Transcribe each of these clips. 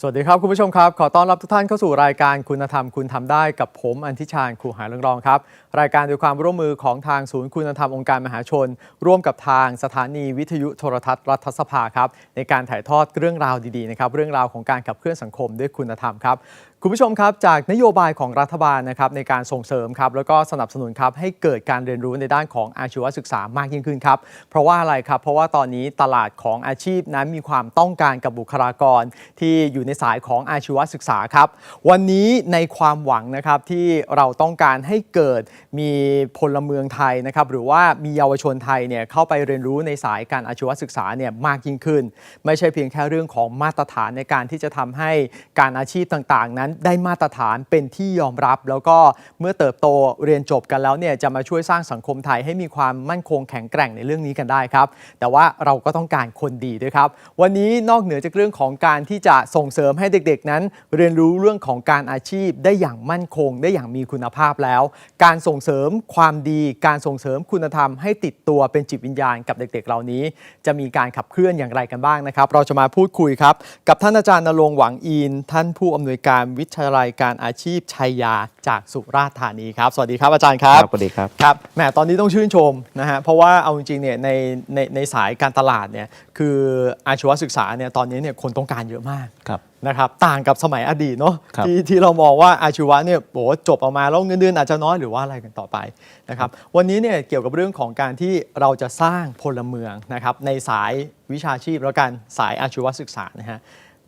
สวัสดีครับ คุณผู้ชมครับ ขอต้อนรับทุกท่านเข้าสู่รายการคุณธรรมคุณทำได้กับผมอันทิชาญครูหายเรืองรองครับ รายการโดยความร่วมมือของทางศูนย์คุณธรรมองค์การมหาชน ร่วมกับทางสถานีวิทยุโทรทัศน์รัฐสภาครับในการถ่ายทอดเรื่องราวดีๆนะครับเรื่องราวของการขับเคลื่อนสังคมด้วยคุณธรรมครับคุณผู้ชมครับจากนโยบายของรัฐบาลนะครับในการส่งเสริมครับแล้วก็สนับสนุนครับให้เกิดการเรียนรู้ในด้านของอาชีวศึกษามากยิ่งขึ้นครับเพราะว่าอะไรครับเพราะว่าตอนนี้ตลาดของอาชีพนั้นมีความต้องการกับบุคลากร ที่อยู่ในสายของอาชีวศึกษาครับวันนี้ในความหวังนะครับที่เราต้องการให้เกิดมีพลเมืองไทยนะครับหรือว่ามีเยาวชนไทยเนี่ยเข้าไปเรียนรู้ในสายการอาชีวศึกษาเนี่ยมากยิ่งขึ้น ไม่ใช่เพียงแค่เรื่องของมาตรฐานในการที่จะทำให้การอาชีพต่างๆ นั้นได้มาตรฐานเป็นที่ยอมรับ แล้วก็เมื่อเติบโตเรียนจบกันแล้วเนี่ยจะมาช่วยสร้างสังคมไทยให้มีความมั่นคงแข็งแกร่งในเรื่องนี้กันได้ครับ แต่ว่าเราก็ต้องการคนดีด้วยครับ วันนี้นอกเหนือจากเรื่องของการที่จะส่งเสริมให้เด็กๆ นั้น เรียนรู้เรื่องของการอาชีพได้อย่างมั่นคง ได้อย่างมีคุณภาพแล้ว การส่งเสริมความดี การส่งเสริมคุณธรรมให้ติดตัวเป็นจิตวิญญาณกับเด็กๆ เหล่านี้ จะมีการขับเคลื่อนอย่างไรกันบ้างนะครับ เราจะมาพูดคุยครับกับท่านอาจารย์นรงหวังอินท่านผู้อำนวยการวิทยาลัยการอาชีพชัยยาจากสุราษฎร์ธานีครับ สวัสดีครับอาจารย์ครับสวัสดีครับครับแหมตอนนี้ต้องชื่นชมนะฮะเพราะว่าเอาจริงๆเนี่ยในในในสายการตลาดเนี่ยคืออาชีวศึกษาเนี่ยตอนนี้เนี่ยคนต้องการเยอะมากครับนะครับต่างกับสมัยอดีตเนาะครับที่ที่เรามองว่าอาชีวะเนี่ยโหจบออกมาแล้วเงินเดือนอาจจะน้อยหรือว่าอะไรกันต่อไปนะครับวันนี้เนี่ยเกี่ยวกับเรื่องของการที่เราจะสร้างพลเมืองนะครับในสายวิชาชีพแล้วกันสายอาชีวศึกษานะฮะ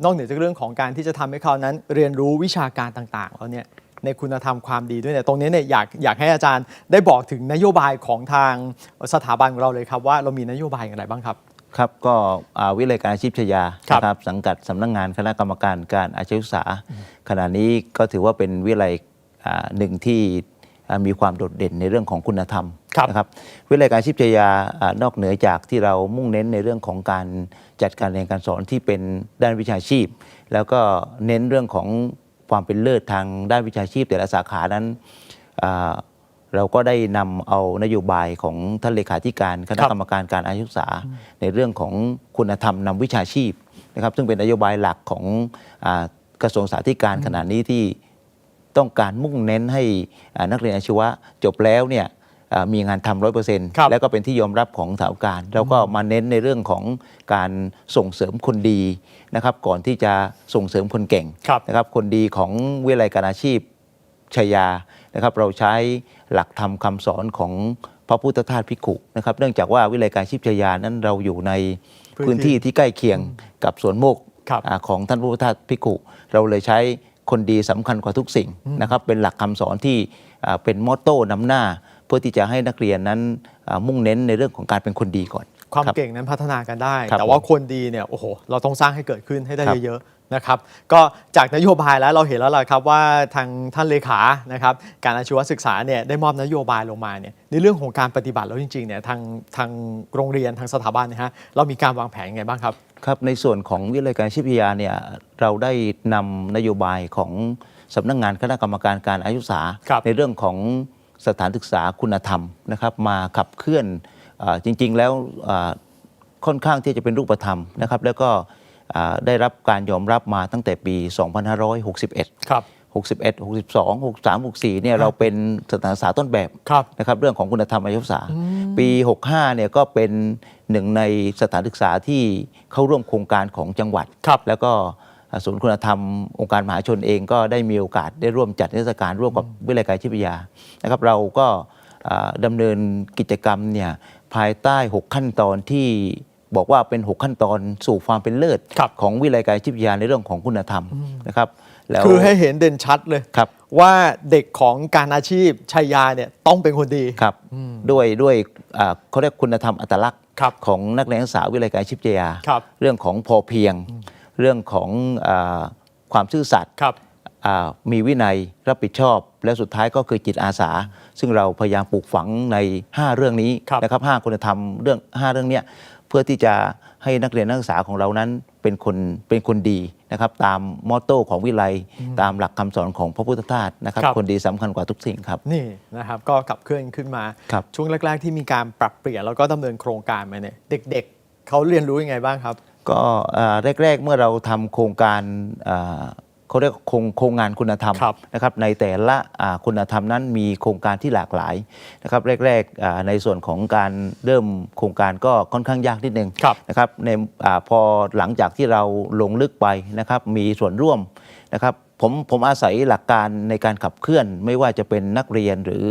นอกเหนือจากเรื่องของการที่จะทำให้เขานั้นเรียนรู้วิชาการต่างๆแล้วเนี่ยในคุณธรรมความดีด้วยเนี่ยตรงนี้เนี่ยอยากอยากให้อาจารย์ได้บอกถึงนโยบายของทางสถาบันของเราเลยครับว่าเรามีนโยบายอย่างไรบ้างครับครับก็อ่าวิเลยการอาชีพชยาครับนะครับสังกัดสำนักงานคณะกรรมการการอาชีวศึกษา ขณะนี้ก็ถือว่าเป็นวิเลยอ่าหนึ่งที่อ่า มีความโดดเด่นในเรื่องของคุณธรรมครับนะครับวิเลยการอาชีพชยาอ่านอกเหนือจากที่เรามุ่งเน้นในเรื่องของการจัดการเรียนการสอนที่เป็นด้านวิชาชีพ แล้วก็เน้นเรื่องของความเป็นเลิศทางด้านวิชาชีพแต่ละสาขานั้นอ่าเราก็ได้นำเอานโยบายของท่านเลขาธิการคณะกรรมการการอาชีวศึกษา ในเรื่องของคุณธรรมนำวิชาชีพนะครับซึ่งเป็นนโยบายหลักของอากระทรวงสาธการขณะนี้ที่ ต้องการมุ่งเน้นให้อ่านักเรียนอาชีวะจบแล้วเนี่ยอ่ามีงานทำร้อยเปอร์เซ็นต์ครับแล้วก็เป็นที่ยอมรับของสถาบันการ แล้วก็มาเน้นในเรื่องของการส่งเสริมคนดีนะครับ ก่อนที่จะส่งเสริมคนเก่งครับนะครับ คนดีของวิทยาลัยการอาชีพชยานะครับ เราใช้หลักธรรมคำสอนของพระพุทธทาสพิกขุนะครับ เนื่องจากว่าวิเลยการชีพชยานั้นเราอยู่ในพื้พื้นนที่ที่ที่ใกล้เคียงกับสวนโมกครับอ่าของท่านพระพุทธทาสพิกขุเราเลยใช้ คนดีสำคัญกว่าทุกสิ่งนะครับเป็นหลักคำสอนที่อ่าเป็นมอตโต้นำหน้า เพื่อที่จะให้นักเรียนนั้นอ่ามุ่งเน้นในเรื่องของการเป็นคนดีก่อน ความรับเก่งนั้นพัฒนากันได้ครับแต่ว่าคนดีเนี่ยโอ้โหเราต้องสร้างให้เกิดขึ้นให้ได้ครับเยอะๆนะครับก็จากนโยบายแล้วเราเห็นแล้วล่ะครับว่าทางท่านเลขานะครับการอาชีวศึกษาเนี่ยได้มอบนโยบายลงมาเนี่ยในเรื่องของการปฏิบัติแล้วจริงๆเนี่ยทางทางโรงเรียนทางสถาบันนะฮะเรามีการวางแผนยังไงบ้างครับ ครับในส่วนของวิทยาลัยการชีพวิทยาเนี่ยเราได้นำนโยบายของสำนักงานคณะกรรมการการอายุศึกษาในเรื่องของสถานศึกษาคุณธรรมนะครับ มาขับเคลื่อนอจริง ๆ แล้วค่อนข้างที่จะเป็นรูปธรรมนะครับ แล้วก็ได้รับการยอมรับมาตั้งแต่ปี 2561 ครับ 61 62 63 64 เนี่ยเราเป็นสถานศึกษาต้นแบบบนะครับเรื่องของคุณธรรมอายุศึกษาปี 65 เนี่ยก็เป็น หนึ่งในสถานศึกษาที่เข้าร่วมโครงการของจังหวัดครับแล้วก็ศูนย์คุณธรรม องค์การมหาชนเองก็ได้มีโอกาสได้ร่วมจัดนิทรรศการร่วมกับวิทยาลัยการชีพวิทยานะครับเราก็อ่าดำเนินกิจกรรมเนี่ยภายใต้ 6 ขั้นตอนที่บอกว่าเป็น 6 ขั้นตอนสู่ความเป็นเลิศครับของวิทยาลัยการชีพวิทยาในเรื่องของคุณธรรมนะครับแล้วคือให้เห็นเด่นชัดเลยครับว่าเด็กของการอาชีพชัยยาเนี่ยต้องเป็นคนดีครับด้วยด้วยอ่าเขาเรียกคุณธรรมอัตลักษณ์ครับ ของนักเรียนนักศึกษาวิทยาลัยการอาชีพวิทยาครับเรื่องของพอเพียง เรื่องของอาความซื่อสัตย์ครับอ่ามีวินัยรับผิดชอบ และสุดท้ายก็คือจิตอาสา ซึ่งเราพยายามปลูกฝังใน 5 เรื่องนี้ครับนะครับห้าคุณธรรมเรื่อง 5 เรื่องเนี้ยเพื่อที่จะให้นักเรียนนักศึกษาของเรานั้นเป็นคนเป็นคนดี นะครับตามมอตโต้ของวิไลตามหลักคำสอนของพระพุทธทาสนะครับครับคนดีสำคัญกว่าทุกสิ่งครับ นี่นะครับก็ขับเคลื่อนขึ้นมาครับช่วงแรก ๆ ที่มีการปรับเปลี่ยนแล้วก็ดำเนินโครงการมาเนี่ยเด็ก ๆเขาเรียนรู้ยังไงบ้างครับ ก็เอ่อแรก ๆ เมื่อเราทำโครงการ เอ่อเขาเรียกโครงโครงงานคุณธรรมครับนะครับในแต่ละอ่าคุณธรรมนั้นมีโครงการที่หลากหลายนะครับแรกๆอ่าในส่วนของการเริ่มโครงการก็ค่อนข้างยากนิดนึงครับนะครับในอาพอหลังจากที่เราลงลึกไปนะครับมีส่วนร่วมนะครับผมผมอาศัยหลักการในการขับเคลื่อน ไม่ว่าจะเป็นนักเรียนหรือ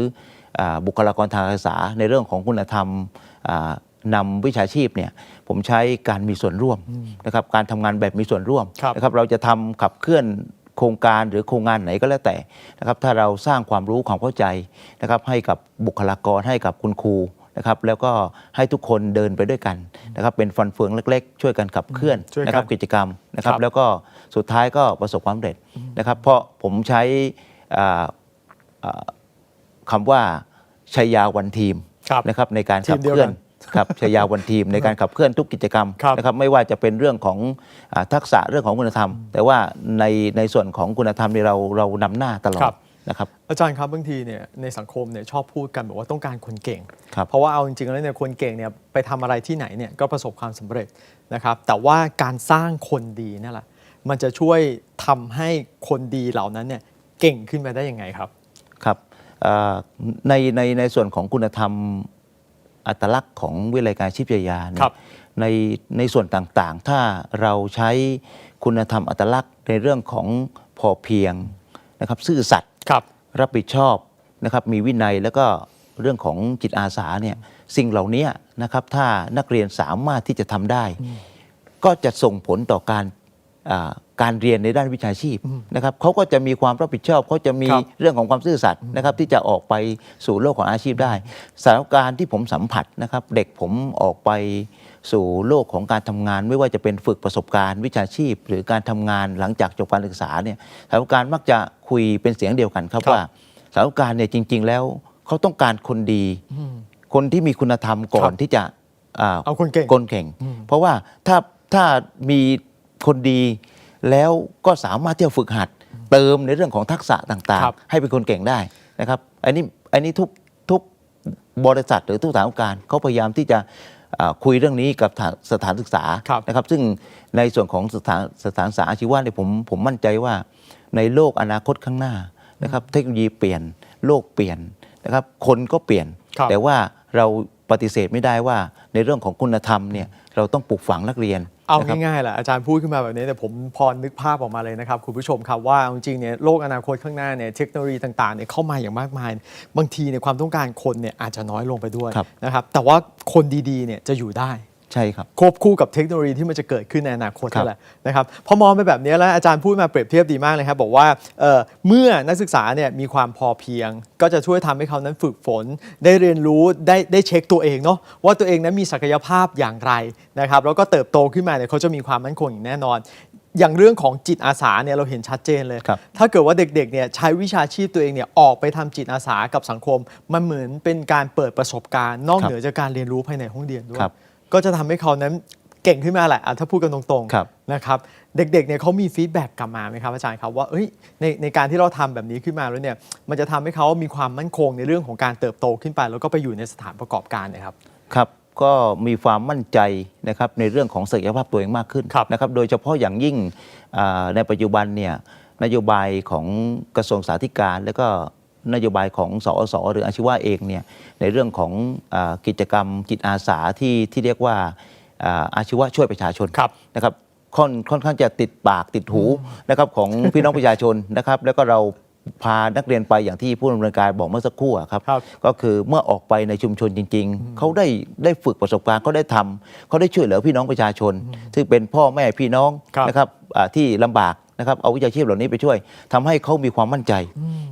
อาบุคลากรทางการศึกษาในเรื่องของคุณธรรมอ่า นำวิชาชีพเนี่ยผมใช้การมีส่วนร่วมนะครับการทำงานแบบมีส่วนร่วมครับนะครับเราจะทำขับเคลื่อนโครงการหรือโครงงานไหนก็แล้วแต่นะครับถ้าเราสร้างความรู้ความเข้าใจนะครับให้กับบุคลากรให้กับคุณครูนะครับแล้วก็ให้ทุกคนเดินไปด้วยกันนะครับเป็นฟันเฟืองเล็ก ๆ ช่วยกันขับเคลื่อนช่วยกันนะครับกิจกรรมนะครับครับแล้วก็สุดท้ายก็ประสบความสำเร็จนะครับ เพราะผมใช้อ่าอ่าคำว่าชัยยาวันทีมครับนะครับในการทีขัมบเดียวเคลื่อกันน ครับชัยยาวันทีมในการขับเคลื่อนทุกกิจกรรมครับนะครับไม่ว่าจะเป็นเรื่องของอาทักษะเรื่องของคุณธรรม แต่ว่าในในส่วนของคุณธรรมนี่เราเรานำหน้าตลอครัดบนะครับอาจารย์ครับบางทีเนี่ยในสังคมเนี่ยชอบพูดกันบอกว่าต้องการคนเก่งครับเพราะว่าเอาจริงๆแล้วเนี่ยคนเก่งเนี่ยไปทำอะไรที่ไหนเนี่ยก็ประสบความสำเร็จนะครับแต่ว่าการสร้างคนดีนั่นแหละมันจะช่วยทำให้คนดีเหล่านั้นเนี่ยเก่งขึ้นมาได้ยังไงครับครับเอ่อในในในส่วนของคุณธรรม อัตลักษณ์ของวิเลยการชีพจยาเนี่ยครับในในส่วนต่างๆ ถ้าเราใช้คุณธรรมอัตลักษณ์ในเรื่องของพอเพียงนะครับซื่อสัตย์ครับรับผิดชอบนะครับมีวินัยแล้วก็เรื่องของจิตอาสาเนี่ยสิ่งเหล่านี้นะครับถ้านักเรียนสามารถที่จะทำได้ ก็จะส่งผลต่อการอ่า การเรียนในด้านวิชาชีพนะครับเขาก็จะมีความรับผิดชอบเขาจะมีครับเรื่องของความซื่อสัตย์นะครับที่จะออกไปสู่โลกของอาชีพได้สถานการณ์ที่ผมสัมผัสนะครับ เด็กผมออกไปสู่โลกของการทำงาน ไม่ว่าจะเป็นฝึกประสบการณ์วิชาชีพ หรือการทำงานหลังจากจบการศึกษาเนี่ยสถานการณ์มักจะคุยเป็นเสียงเดียวกันครับครับว่าสถานการณ์เนี่ยจริง ๆ แล้วเขาต้องการคนดี คนที่มีคุณธรรมก่อนครับที่จะอ่าเอาคนเก่งคนเก่ง เพราะว่าถ้าถ้ามี คนดีแล้วก็สามารถที่จะฝึกหัดเติมในเรื่องของทักษะต่างครับ ๆ ให้เป็นคนเก่งได้นะครับอันนี้อันนี้ทุกทุกบริษัทหรือทุกสถานการณ์เขาพยายามที่จะอ่าคุยเรื่องนี้กับสถานสถานศึกษาครับนะครับ ซึ่งในส่วนของสถานสถานศึกษาอาชีวะเนี่ยผมผมมั่นใจว่าในโลกอนาคตข้างหน้านะครับ เทคโนโลยีเปลี่ยนโลกเปลี่ยนนะครับ คนก็เปลี่ยน ครับ แต่ว่าเราปฏิเสธไม่ได้ว่าในเรื่องของคุณธรรมเนี่ย เราต้องปลูกฝังนักเรียน เอานะครับง่ายๆแหละอาจารย์พูดขึ้นมาแบบนี้แต่ผมพอนึกภาพออกมาเลยนะครับคุณผู้ชมครับว่าจริงๆเนี่ยโลกอนาคตข้างหน้าเนี่ยเทคโนโลยีต่างๆเนี่ยเข้ามาอย่างมากมาย บางทีเนี่ยความต้องการคนเนี่ยอาจจะน้อยลงไปด้วยครับนะครับแต่ว่าคนดีๆเนี่ยจะอยู่ได้ ใช่ครับ ควบคู่กับเทคโนโลยีที่มันจะเกิดขึ้นในอนาคตครับนั่นแหละนะครับพอมองไปแบบนี้แล้วอาจารย์พูดมาเปรียบเทียบดีมากเลยครับ บอกว่าเอ่อเมื่อนักศึกษาเนี่ยมีความพอเพียง ก็จะช่วยทำให้เขานั้นฝึกฝน ได้เรียนรู้ได้ได้เช็คตัวเองเนาะว่าตัวเองนั้นมีศักยภาพอย่างไรนะครับแล้วก็เติบโตขึ้นมาเนี่ยเขาจะมีความมั่นคงอย่างแน่นอนอย่างเรื่องของจิตอาสาเนี่ยเราเห็นชัดเจนเลยครับถ้าเกิดว่าเด็กๆเนี่ยใช้วิชาชีพตัวเองเนี่ยออกไปทำจิตอาสากับสังคม มันเหมือนเป็นการเปิดประสบการณ์ นอกครับเหนือจากการเรียนรู้ภายในห้องเรียนด้วยครับ ก็จะทำให้เขานั้นเก่งขึ้นมาแหละอะถ้าพูดกันตรงครับ ๆนะครับเด็กๆเนี่ยเขามีฟีดแบ็กกลับมาไหมครับอาจารย์ครับว่าเอ้ยในในการที่เราทำแบบนี้ขึ้นมาแล้วเนี่ยมันจะทำให้เขามีความมั่นคงในเรื่องของการเติบโตขึ้นไป แล้วก็ไปอยู่ในสถานประกอบการเนะครับ ครับก็มีความมั่นใจนะครับในเรื่องของศักยภาพตัวเองมากขึ้นครับนะครับโดยเฉพาะอย่างยิ่งอ่าในปัจจุบันเนี่ยนโยบายของกระทรวงสาธารณการและก็ นโยบายของสอสหรืออาชีวะเองเนี่ยในเรื่องของอากิจกรรมจิตอาสาที่ที่เรียกว่าอ่าอาชีวะช่วยประชาชนครับนะครับค่อนค่อนข้างจะติดปากติดหูนะครับของพี่น้องประชาชนนะครับ แล้วก็เราพานักเรียนไปอย่างที่ผู้ดำเนินการบอกเมื่อสักครู่อะครับ ครับ ก็คือเมื่อออกไปในชุมชนจริง ๆ เขาได้ได้ฝึกประสบการณ์เขาได้ทำเขาได้ช่วยเหลือพี่น้องประชาชน ซึ่งเป็นพ่อแม่พี่น้องครับนะครับอ่าที่ลำบาก นะครับเอาวิชาชีพเหล่านี้ไปช่วยทำให้เขามีความมั่นใจ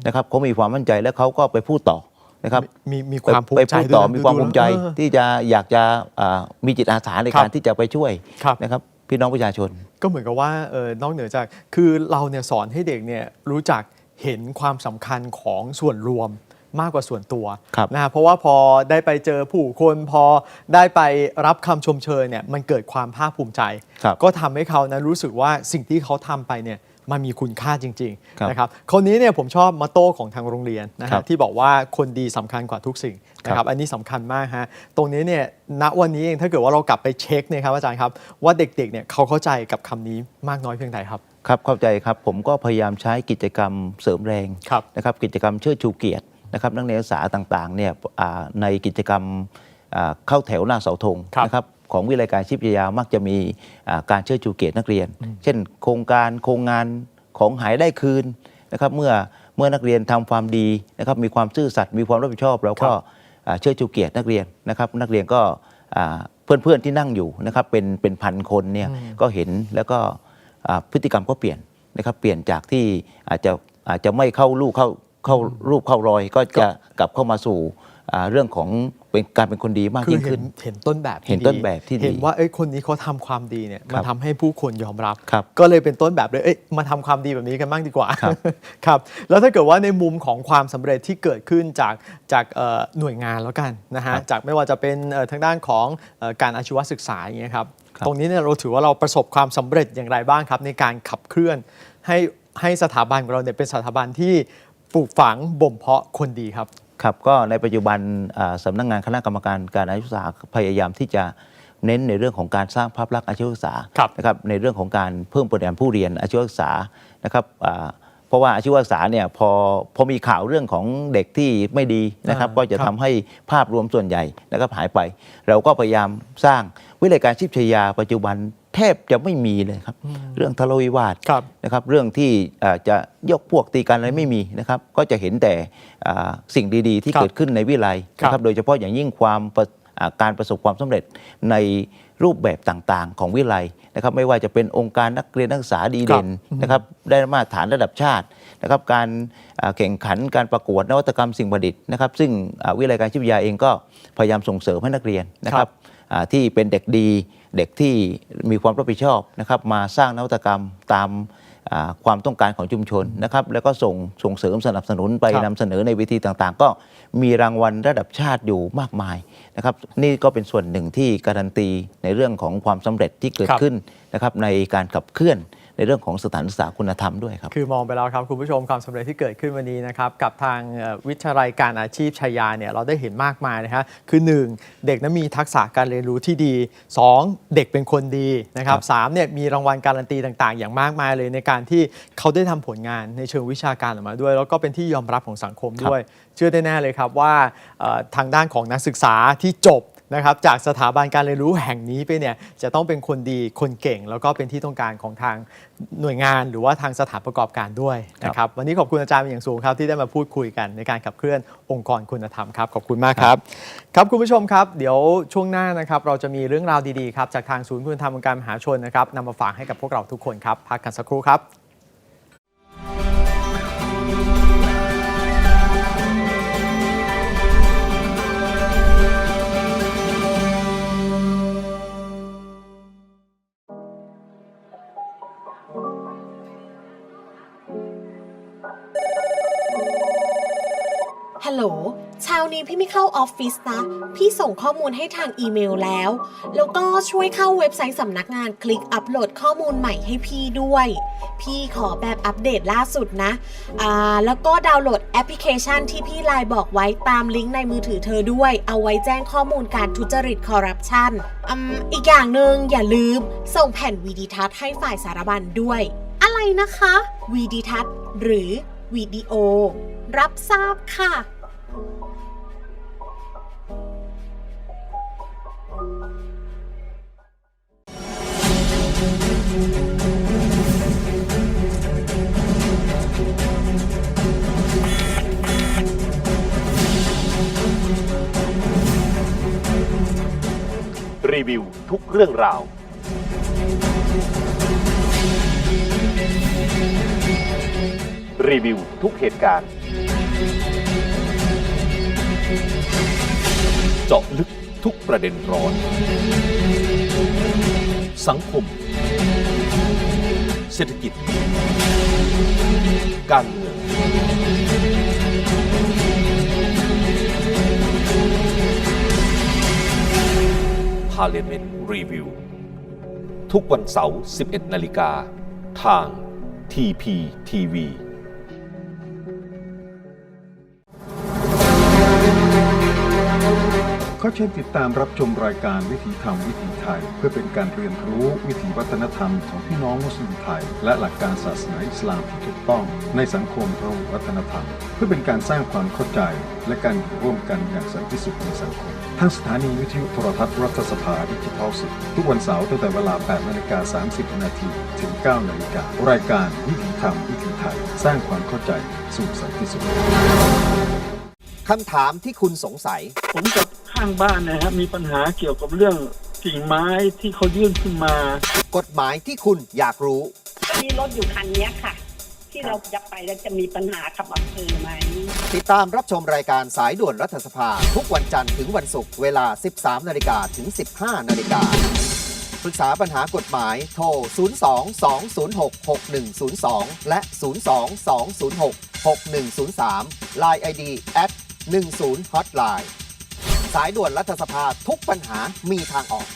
นะครับเขามีความมั่นใจแล้วเขาก็ไปพูดต่อนะครับมีมีความภูไปมิใจพูดต่อด้วยนะมีความภูมิใจดูๆแล้วเออที่จะอยากจะอ่ามีจิตอาสาในครับการที่จะไปช่วยครับนะครับพี่น้องประชาชน ก็เหมือนกับว่าเออนอกเหนือจากคือเราเนี่ยสอนให้เด็กเนี่ยรู้จักเห็นความสำคัญของส่วนรวม มากกว่าส่วนตัวครับนะฮะเพราะว่าพอได้ไปเจอผู้คนพอได้ไปรับคำชมเชยเนี่ยมันเกิดความภาคภูมิใจครับก็ทำให้เขานะรู้สึกว่าสิ่งที่เขาทำไปเนี่ยมันมีคุณค่าจริงครับๆนะครับคนนี้เนี่ยผมชอบมอตโต้ของทางโรงเรียนนะครัฮะบที่บอกว่าคนดีสำคัญกว่าทุกสิ่งนะคครัรับบอันนี้สำคัญมากฮะตรงนี้เนี่ยณวันนี้เองถ้าเกิดว่าเรากลับไปเช็คเนี่ยครับอาจารย์ครับว่าเด็กๆเนี่ยเขาเข้าใจกับคำนี้มากน้อยเพียงใดครับครับเข้าใจครับผมก็พยายามใช้กิจกรรมเสริมแรงครับนะครับกิจกรรมเชิดชูเกียรติ นะครับนักเรียนนักศึกษาต่างๆเนี่ยอ่าในกิจกรรมอ่าเข้าแถวหน้าเสาธงครับนะครับของวิทยาลัยการชีพวิทยามักจะมีอ่าการเชิดชูเกียรตินักเรียน เช่น โครงการโครงงานของหายได้คืนนะครับเมื่อเมื่อนักเรียนทำความดีนะครับมีความซื่อสัตย์มีความรับผิดชอบแล้วก็ครับอ่าเชิดชูเกียรตินักเรียนนะครับนักเรียนก็อ่าเพื่อนๆที่นั่งอยู่นะครับเป็นเป็นพันคนเนี่ยก็เห็นแล้วก็อ่าพฤติกรรมก็เปลี่ยนนะครับเปลี่ยนจากที่อาจจะอาจจะไม่เข้าลูกเข้า เข้ารูปเข้ารอยก็จะกลับเข้ามาสู่อ่าเรื่องของเป็นการเป็นคนดีมากคือยิ่งเห็ขึ้นนเห็นต้นแบบที่เห็นต้นแบบที่ดีเห็นว่าเอ้ยคนนี้เขาทำความดีเนี่ยคมัรันบทำให้ผู้คนยอมรับครับ ก็เลยเป็นต้นแบบเลยเอ้ยมาทำความดีแบบนี้กันบ้างดีกว่าครับครับแล้วถ้าเกิดว่าในมุมของความสำเร็จที่เกิดขึ้นจากจากเอ่อหน่วยงานแล้วกันนะฮะครับจากไม่ว่าจะเป็นเอ่อทางด้านของเอ่อการอาชีวศึกษาอย่างเงี้ยครับครับตรงนี้เนี่ยเราถือว่าเราประสบความสำเร็จอย่างไรบ้างครับ ในการขับเคลื่อนให้ให้สถาบันของเราเนี่ยเป็นสถาบันที่ ปลูกฝังบ่มเพาะคนดีครับ ครับก็ในปัจจุบันอ่าสำนักงานคณะกรรมการการอาชีวศึกษาพยายามที่จะเน้นในเรื่องของการสร้างภาพลักษณ์อาชีวศึกษาครับนะครับในเรื่องของการเพิ่มปริมาณผู้เรียนอาชีวศึกษานะครับอ่าเพราะว่าอาชีวศึกษาเนี่ยพอพอมีข่าวเรื่องของเด็กที่ไม่ดีนะครับอ่าก็จะครับทำให้ภาพรวมส่วนใหญ่นะครับหายไป เราก็พยายามสร้างวิเลยการชีพชายาปัจจุบัน แทบจะไม่มีเลยครับ เรื่องทะเลาะวิวาทครับนะครับ เรื่องที่อ่าจะยกพวกตีกันอะไรไม่มีนะครับ ก็จะเห็นแต่อ่าสิ่งดีๆ ที่ครับเกิดขึ้นในวิไลนะคครัรับบโดยเฉพาะอย่างยิ่งความประอ่าการประสบความสำเร็จในรูปแบบต่างๆ ของวิไลนะครับ ไม่ว่าจะเป็นองค์การนักเรียนนักศึกษาดีเด่นนะครับ ได้มาตรฐานระดับชาตินะครับ การอ่าแข่งขันการประกวดนวัตกรรมสิ่งประดิษฐ์นะครับ ซึ่งอ่าวิไลการชีพวิทยาเองก็พยายามส่งเสริมให้นักเรียนนะคครัรับบอ่าที่เป็นเด็กดี เด็กที่มีความรับผิดชอบนะครับมาสร้างนวัตกรรมตามอ่าความต้องการของชุมชนนะครับแล้วก็ส่งส่งเสริมสนับสนุนไปครับนำเสนอในเวทีต่างๆ ก็มีรางวัลระดับชาติอยู่มากมายนะครับนี่ก็เป็นส่วนหนึ่งที่การันตีในเรื่องของความสำเร็จที่เกิดครับขึ้นนะครับในการขับเคลื่อน ในเรื่องของสถานศึกษาคุณธรรมด้วยครับ คือมองไปแล้วครับคุณผู้ชมความสำเร็จที่เกิดขึ้นวันนี้นะครับกับทางเอ่อวิทยาลัยการอาชีพชัยยาเนี่ยเราได้เห็นมากมายนะฮะคือ 1 เด็กนั้นมีทักษะการเรียนรู้ที่ดี 2 เด็กเป็นคนดีนะครับครับสามเนี่ยมีรางวัลการันตีต่างๆ อย่างมากมายเลยในการที่เขาได้ทำผลงานในเชิงวิชาการออกมาด้วย แล้วก็เป็นที่ยอมรับของสังคมด้วย เชื่อได้แน่เลยครับว่าเอ่อทางด้านของนักศึกษาที่จบ นะครับจากสถาบันการเรียนรู้แห่งนี้ไปเนี่ยจะต้องเป็นคนดีคนเก่ง แล้วก็เป็นที่ต้องการของทางหน่วยงาน หรือว่าทางสถานประกอบการด้วยนะครับวันนี้ขอบคุณอาจารย์เป็นอย่างสูงครับที่ได้มาพูดคุยกันในการขับเคลื่อนองค์กรคุณธรรมครับขอบคุณมากครับ ครับคุณผู้ชมครับ เดี๋ยวช่วงหน้านะครับเราจะมีเรื่องราวดีๆครับจากทางศูนย์คุณธรรมองค์การมหาชนนะครับนำมาฝากให้กับพวกเราทุกคนครับพักกันสักครู่ครับ พี่ไม่เข้าออฟฟิศนะ พี่ส่งข้อมูลให้ทางอีเมลแล้ว แล้วก็ช่วยเข้าเว็บไซต์สำนักงานคลิกอัปโหลดข้อมูลใหม่ให้พี่ด้วย พี่ขอแบบอัปเดตล่าสุดนะ อ่า แล้วก็ดาวน์โหลดแอปพลิเคชันที่พี่ไลน์บอกไว้ตามลิงก์ในมือถือเธอด้วย เอาไว้แจ้งข้อมูลการทุจริตคอร์รัปชันอืมอีกอย่างหนึ่งอย่าลืม ส่งแผ่นวีดีทัศน์ให้ฝ่ายสารบัญด้วย อะไรนะคะวีดีทัศน์หรือวิดีโอ รับทราบค่ะ รีวิวทุกเรื่องราว รีวิวทุกเหตุการณ์ เจาะลึกทุกประเด็นร้อน สังคม เศรษฐกิจ การเมือง Parliament Review ทุกวันเสาร์ 11 นาฬิกา ทาง TPTV ขอเชิญติดตามรับชมรายการวิถีธรรมวิถีไทย เพื่อเป็นการเรียนรู้วิถีวัฒนธรรมของพี่น้องมุสลิมไทย และหลักการศาสนาอิสลามที่ถูกต้อง ในสังคมพหุวัฒนธรรม เพื่อเป็นการสร้างความเข้าใจ และการอยู่ร่วมกันอย่างสันติสุขในสังคม ทางสถานีวิทยุโทรทัศน์รัฐสภาดิจิทัลสิทุกวันเสาร์ตั้งแต่เวลา 8นาฬิกา30 นาทีถึง 9นาฬิการายการวิถีธรรมวิถีไทย สร้างความเข้าใจสู่สันติสุขคำถามที่คุณสงสัย ผมกับข้างบ้านนะฮะมีปัญหาเกี่ยวกับเรื่องกิ่งไม้ที่เขายื่นขึ้นมา กฎหมายที่คุณอยากรู้ก็มีรถอยู่คันเนี้ยค่ะ ที่เราจะไปแล้วจะมีปัญหากับอำเภอไหม ติดตามรับชมรายการสายด่วนรัฐสภา ทุกวันจันทร์ถึงวันศุกร์เวลา 13 นาฬิกาถึง 15 นาฬิกาปรึกษาปัญหากฎหมายโทร 02-206-6102 และ 02-206-6103 Line ID at 10 Hotline สายด่วนรัฐสภาทุกปัญหามีทางออก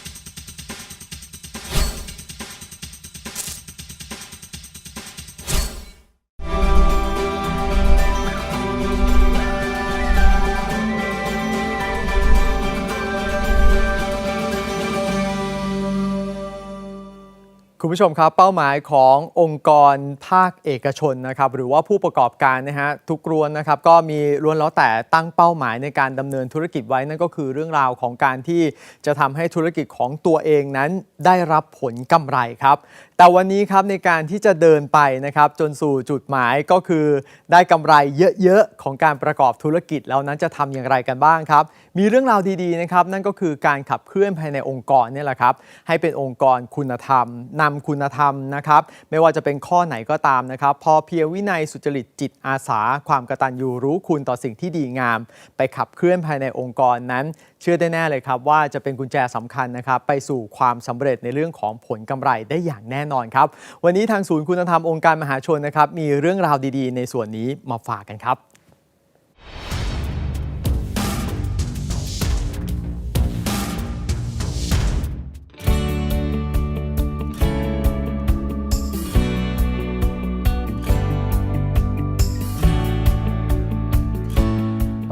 คุณผู้ชมครับเป้าหมายขององค์กรภาคเอกชนนะครับหรือว่าผู้ประกอบการนะฮะทุกรวนนะครับก็มีล้วนแล้วแต่ตั้งเป้าหมายในการดำเนินธุรกิจไว้นั่นก็คือเรื่องราวของการที่จะทำให้ธุรกิจของตัวเองนั้นได้รับผลกำไรครับ แต่วันนี้ครับในการที่จะเดินไปนะครับจนสู่จุดหมายก็คือ ได้กำไรเยอะๆ ของการประกอบธุรกิจแล้วนั้นจะทำอย่างไรกันบ้างครับ มีเรื่องราวดีๆนะครับนั่นก็คือการขับเคลื่อนภายในองค์กรเนี่ยแหละครับให้เป็นองค์กรคุณธรรมนำคุณธรรมนะครับไม่ว่าจะเป็นข้อไหนก็ตามนะครับ พอเพียงวินัยสุจริตจิตอาสา ความกตัญญูรู้คุณต่อสิ่งที่ดีงาม ไปขับเคลื่อนภายในองค์กรนั้น เชื่อได้แน่เลยครับว่าจะเป็นกุญแจสำคัญนะครับไปสู่ความสำเร็จในเรื่องของผลกำไรได้อย่างแน่นอนครับ วันนี้ทางศูนย์คุณธรรมองค์การมหาชนนะครับมีเรื่องราวดีๆ ในส่วนนี้มาฝากกันครับ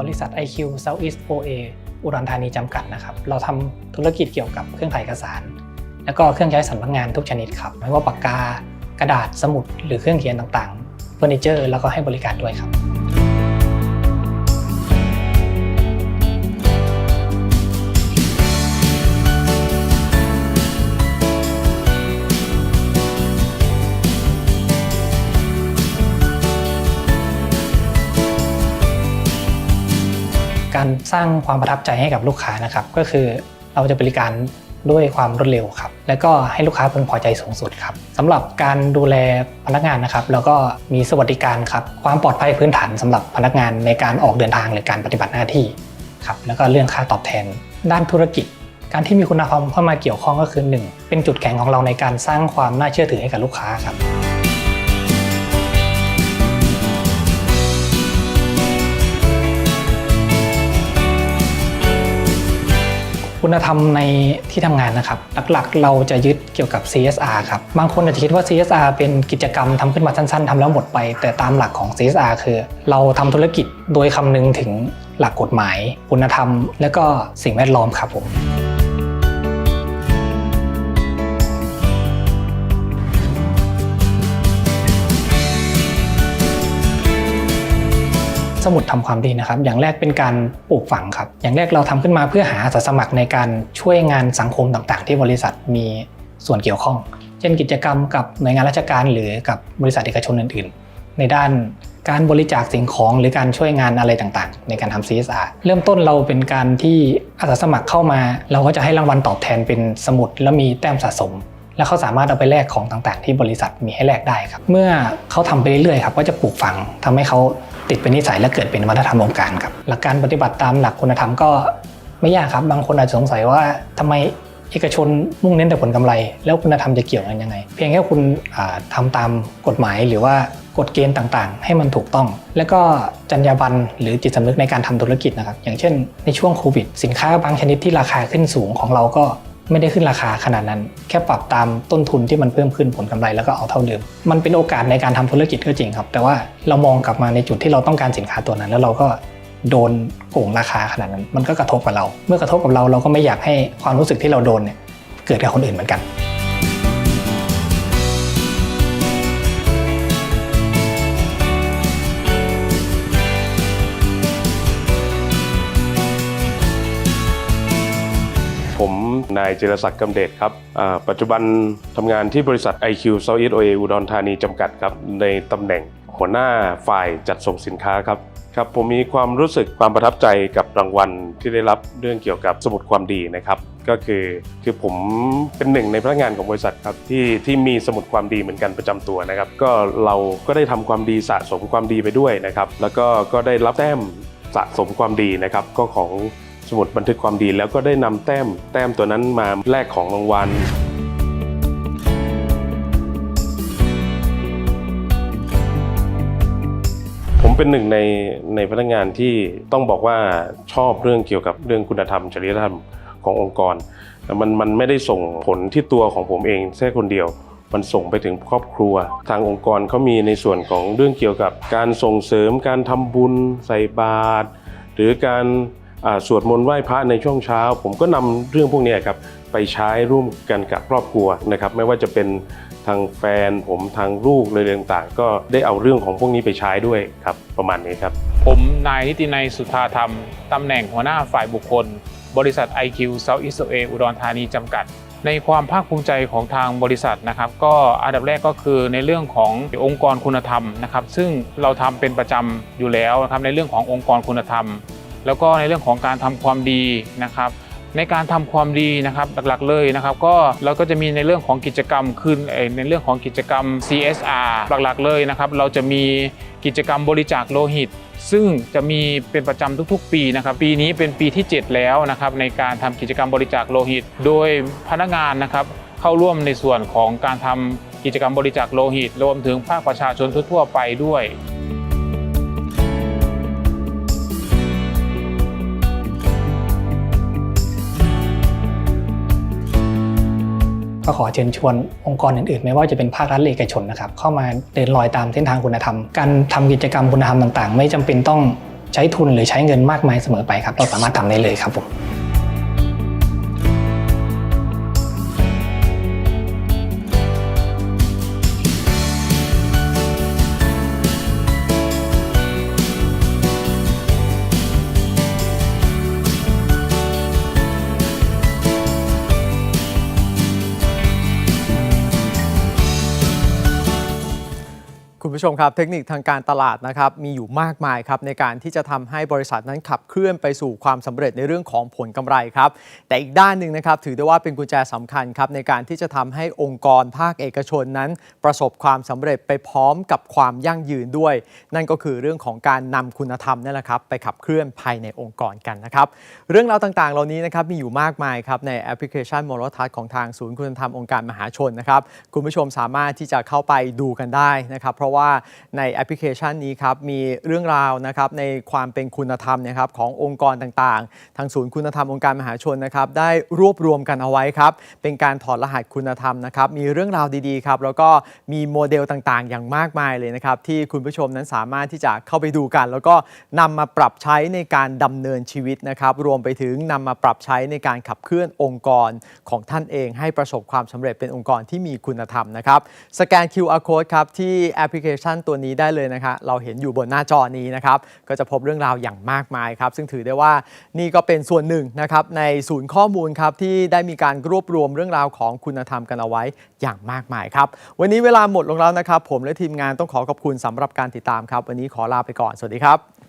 บริษัท IQ Southeast OA อุดรธานีจำกัดนะครับ เราทำธุรกิจเกี่ยวกับเครื่องถ่ายเอกสาร แล้วก็เครื่องใช้สำนักงานทุกชนิดครับ ไม่ว่าปากกากระดาษสมุดหรือเครื่องเขียนต่างๆเฟอร์นิเจอร์แล้วก็ให้บริการด้วยครับ การสร้างความประทับใจให้กับลูกค้านะครับ ก็คือเราจะบริการด้วยความรวดเร็วครับ แล้วก็ให้ลูกค้าพึงพอใจสูงสุดครับสำหรับการดูแลพนักงานนะครับ แล้วก็มีสวัสดิการครับ ความปลอดภัยพื้นฐานสำหรับพนักงานในการออกเดินทางหรือการปฏิบัติหน้าที่ครับ แล้วก็เรื่องค่าตอบแทน ด้านธุรกิจ การที่มีคุณธรรมเข้ามาเกี่ยวข้องก็คือหนึ่งเป็นจุดแข็งของเราในการสร้างความน่าเชื่อถือให้กับลูกค้าครับ คุณธรรมในที่ทำงานนะครับ หลักๆ เราจะยึดเกี่ยวกับ CSR ครับ บางคนอาจจะคิดว่า CSR เป็นกิจกรรมทำขึ้นมาสั้นๆทำแล้วหมดไป แต่ตามหลักของ CSR คือ เราทำธุรกิจโดยคำนึงถึงหลักกฎหมาย คุณธรรม และก็สิ่งแวดล้อมครับผม สมุดทำความดีนะครับ อย่างแรกเป็นการปลูกฝังครับ อย่างแรกเราทำขึ้นมาเพื่อหาอาสาสมัครในการช่วยงานสังคมต่างๆ ที่บริษัทมีส่วนเกี่ยวข้อง เช่นกิจกรรมกับหน่วยงานราชการหรือกับบริษัทเอกชนอื่น ๆ ในด้านการบริจาคสิ่งของหรือการช่วยงานอะไรต่างๆ ในการทำ CSR เริ่มต้นเราเป็นการที่อาสาสมัครเข้ามา เราก็จะให้รางวัลตอบแทนเป็นสมุดแล้วมีแต้มสะสม แล้วเขาสามารถเอาไปแลกของต่างๆ ที่บริษัทมีให้แลกได้ครับ เมื่อเขาทำไปเรื่อยๆครับก็จะปลูกฝังทำให้เขา ติดเป็นนิสัยและเกิดเป็นวัฒนธรรมองค์การครับหลักการปฏิบัติตามหลักคุณธรรมก็ไม่ยากครับ บางคนอาจจะสงสัยว่าทำไมเอกชนมุ่งเน้นแต่ผลกำไร แล้วคุณธรรมจะเกี่ยวกันยังไง เพียงแค่คุณอ่าทำตามกฎหมายหรือว่ากฎเกณฑ์ต่างๆ ให้มันถูกต้อง แล้วก็จรรยาบรรณหรือจิตสำนึกในการทำธุรกิจนะครับ อย่างเช่น ในช่วงโควิด สินค้าบางชนิดที่ราคาขึ้นสูงของเราก็ ไม่ได้ขึ้นราคาขนาดนั้น แค่ปรับตามต้นทุนที่มันเพิ่มขึ้นผลกำไรแล้วก็เอาเท่าเดิม มันเป็นโอกาสในการทำธุรกิจก็จริงครับ แต่ว่าเรามองกลับมาในจุดที่เราต้องการสินค้าตัวนั้น แล้วเราก็โดนโกงราคาขนาดนั้น มันก็กระทบกับเรา เมื่อกระทบกับเราเราก็ไม่อยากให้ความรู้สึกที่เราโดนเนี่ยเกิดกับคนอื่นเหมือนกัน นายเจรศักดิ์กำเดชครับปัจจุบันทำงานที่บริษัท IQ Southeast OA อุดรธานีจำกัดครับ ในตำแหน่งหัวหน้าฝ่ายจัดส่งสินค้าครับครับผมมีความรู้สึกความประทับใจกับรางวัลที่ได้รับเรื่องเกี่ยวกับสมุดความดีนะครับ ก็คือคือผมเป็นหนึ่งในพนักงานของบริษัทครับที่ที่มีสมุดความดีเหมือนกันประจำตัวนะครับ ก็เราก็ได้ทำความดีสะสมความดีไปด้วยนะครับ แล้วก็ก็ได้รับแต้มสะสมความดีนะครับ ก็ของ สมุดบันทึกความดีแล้วก็ได้นำแต้มแต้มตัวนั้นมาแลกของรางวัลผมเป็นหนึ่งในในพนักงานที่ต้องบอกว่าชอบเรื่องเกี่ยวกับเรื่องคุณธรรมจริยธรรมขององค์กรแต่มันมันไม่ได้ส่งผลที่ตัวของผมเองแค่คนเดียว มันส่งไปถึงครอบครัว ทางองค์กรเขามีในส่วนของเรื่องเกี่ยวกับการส่งเสริมการทำบุญใส่บาตรหรือการ สวดมนต์ไหว้พระในช่วงเช้า ผมก็นำเรื่องพวกนี้ครับไปใช้ร่วมกันกับครอบครัวนะครับไม่ว่าจะเป็นทางแฟนผมทางลูกเลยต่างๆ ก็ได้เอาเรื่องของพวกนี้ไปใช้ด้วยครับประมาณนี้ครับ ผมนายนิตินัยสุธาธรรมตำแหน่งหัวหน้าฝ่ายบุคคล บริษัท IQ Southeast A อุดรธานีจำกัด ในความภาคภูมิใจของทางบริษัทนะครับก็อันดับแรกก็คือในเรื่องขององค์กรคุณธรรมนะครับซึ่งเราทำเป็นประจำอยู่แล้วนะครับในเรื่องขององค์กรคุณธรรม แล้วก็ในเรื่องของการทำความดีนะครับในการทำความดีนะครับหลักๆเลยนะครับ ก็เราก็จะมีในเรื่องของกิจกรรมคือในเรื่องของกิจกรรม CSR หลักๆเลยนะครับ เราจะมีกิจกรรมบริจาคโลหิต ซึ่งจะมีเป็นประจำทุกๆ ปีนะครับ ปีนี้เป็นปีที่ 7 แล้วนะครับในการทำกิจกรรมบริจาคโลหิต โดยพนักงานนะครับเข้าร่วมในส่วนของการทำกิจกรรมบริจาคโลหิต รวมถึงภาคประชาชนทั่วๆไปด้วย ก็ขอเชิญชวนองค์กรอื่นๆ ไม่ว่าจะเป็นภาครัฐหรือเอกชนนะครับเข้ามาเดินรอยตามเส้นทางคุณธรรม การทำกิจกรรมคุณธรรมต่างๆ ไม่จำเป็นต้องใช้ทุนหรือใช้เงินมากมายเสมอไปครับเราสามารถทำได้เลยครับผม ผู้ชมครับเทคนิคทางการตลาดนะครับมีอยู่มากมายครับในการที่จะทำให้บริษัทนั้นขับเคลื่อนไปสู่ความสำเร็จในเรื่องของผลกำไรครับแต่อีกด้านหนึ่งนะครับถือได้ว่าเป็นกุญแจสำคัญครับในการที่จะทำให้องค์กรภาคเอกชนนั้น ประสบความสำเร็จไปพร้อมกับความยั่งยืนด้วย นั่นก็คือเรื่องของการนำคุณธรรมนี่แหละครับไปขับเคลื่อนภายในองค์กรกันนะครับเรื่องราวต่างๆ เหล่านี้นะครับมีอยู่มากมายครับในแอปพลิเคชันมโลทัศของทางศูนย์คุณธรรมองค์การมหาชนนะครับคุณผู้ชมสามารถที่จะเข้าไปดูกันได้นะครับเพราะว่าในแอปพลิเคชันนี้ครับมีเรื่องราวนะครับในความเป็นคุณธรรมนะครับขององค์กรต่างๆ ทางศูนย์คุณธรรมองค์การมหาชนนะครับได้รวบรวมกันเอาไว้ครับเป็นการถอดรหัสคุณธรรมนะครับมีเรื่องราวดีๆครับแล้วก็มีโมเดลต่างๆ อย่างมากมายเลยนะครับที่คุณผู้ชมนั้นสามารถที่จะเข้าไปดูกัน แล้วก็นำมาปรับใช้ในการดำเนินชีวิตนะครับรวมไปถึงนำมาปรับใช้ในการขับเคลื่อนองค์กรของท่านเอง ให้ประสบความสำเร็จเป็นองค์กรที่มีคุณธรรมนะครับสแกน QR code ครับที่แอปพลิเคชันตัวนี้ได้เลยนะคะเราเห็นอยู่บนหน้าจอนี้นะครับก็จะพบเรื่องราวอย่างมากมายครับ ซึ่งถือได้ว่านี่ก็เป็นส่วนหนึ่งนะครับในศูนย์ข้อมูลครับที่ได้มีการรวบรวมเรื่องราวของคุณธรรมกันเอาไว้อย่างมากมายครับ วันนี้เวลาหมดลงแล้วนะครับ ผมและทีมงานต้องขอขอบคุณสำหรับการติดตามครับ วันนี้ขอลาไปก่อนสวัสดีครับ